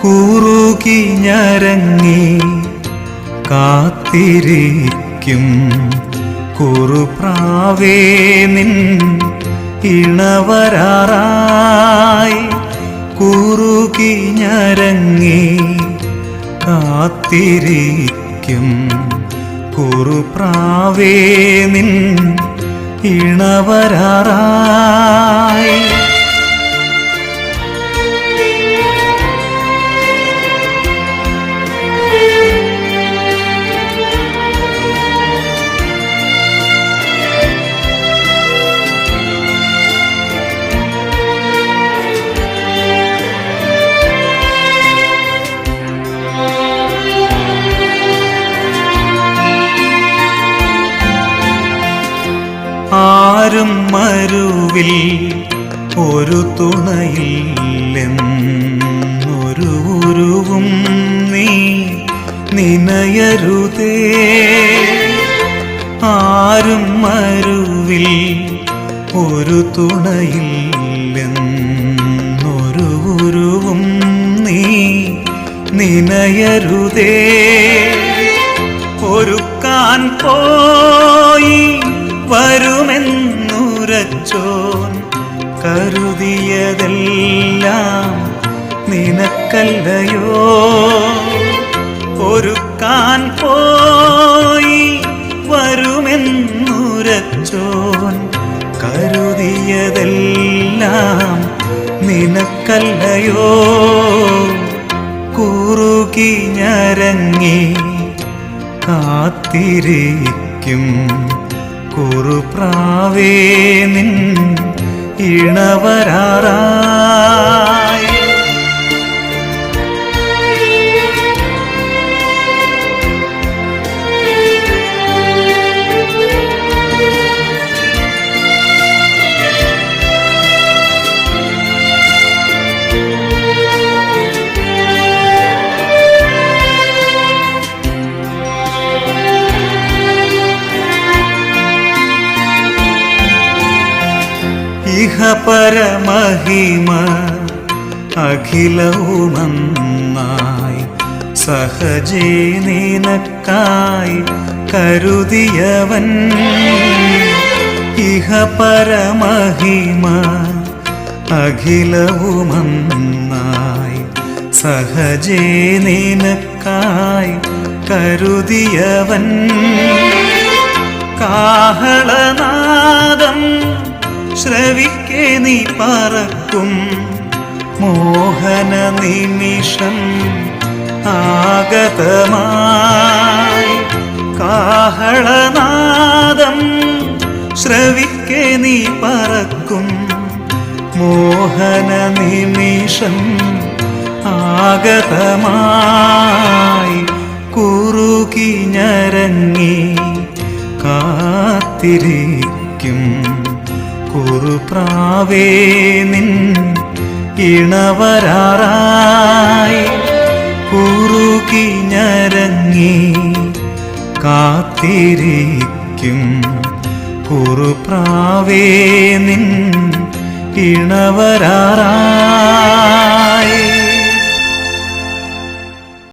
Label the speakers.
Speaker 1: കൂറുകി ഞരങ്ങി കാത്തിരിക്കും കുറുപ്രാവേ നിൻ ഇണവരാറായി കൂറുകി ഞരങ്ങി കാത്തിരിക്കും കുറുപ്രാവേ നിൻ ഇണവരാറായി ആരും മരുവിൽ ഒരു തുണയില്ലെന്നൊരു ഉരുവും നീ നിനയരുതേ. ആരും മരുവിൽ ഒരു തുണയില്ലെന്നൊരു ഉരുവും നീ നിനയരുതേ. ഒരുക്കാൻ പോയി വരുമെന്നുരച്ചോൻ കരുതിയതെല്ലാം നിനക്കല്ലയോ? ഒരുക്കാൻ പോയി വരുമെന്നുരച്ചോൻ കരുതിയതെല്ലാം നിനക്കല്ലയോ? കുറുകി ഞരങ്ങി കാത്തിരിക്കും കുറുപ്രാവേ നിൻ ഇണവരാറായി ഇഹപരമഹിമ അഖിലവുമന്നായി സഹജേ നിനക്കായി കരുതിയവൻ. ഇഹപരമഹിമ അഖിലവുമന്നായി സഹജേ നിനക്കായി കരുതിയവൻ. കാഹളനാദം ശ്രവിക്കെ നീ പറക്കും മോഹന നിമിഷം ആഗതമായി. കാഹളനാദം ശ്രവിക്കെ നീ പറക്കും മോഹന നിമിഷം ആഗതമായി. കുറുകി ഞരങ്ങി കാത്തിരിക്കും. കുറുപ്രാവേ നിൻ ഇണവരാറായി കുറുകി ഞരങ്ങി കാത്തിരിക്കും. കുറുപ്രാവേ നിൻ ഇണവരാറായി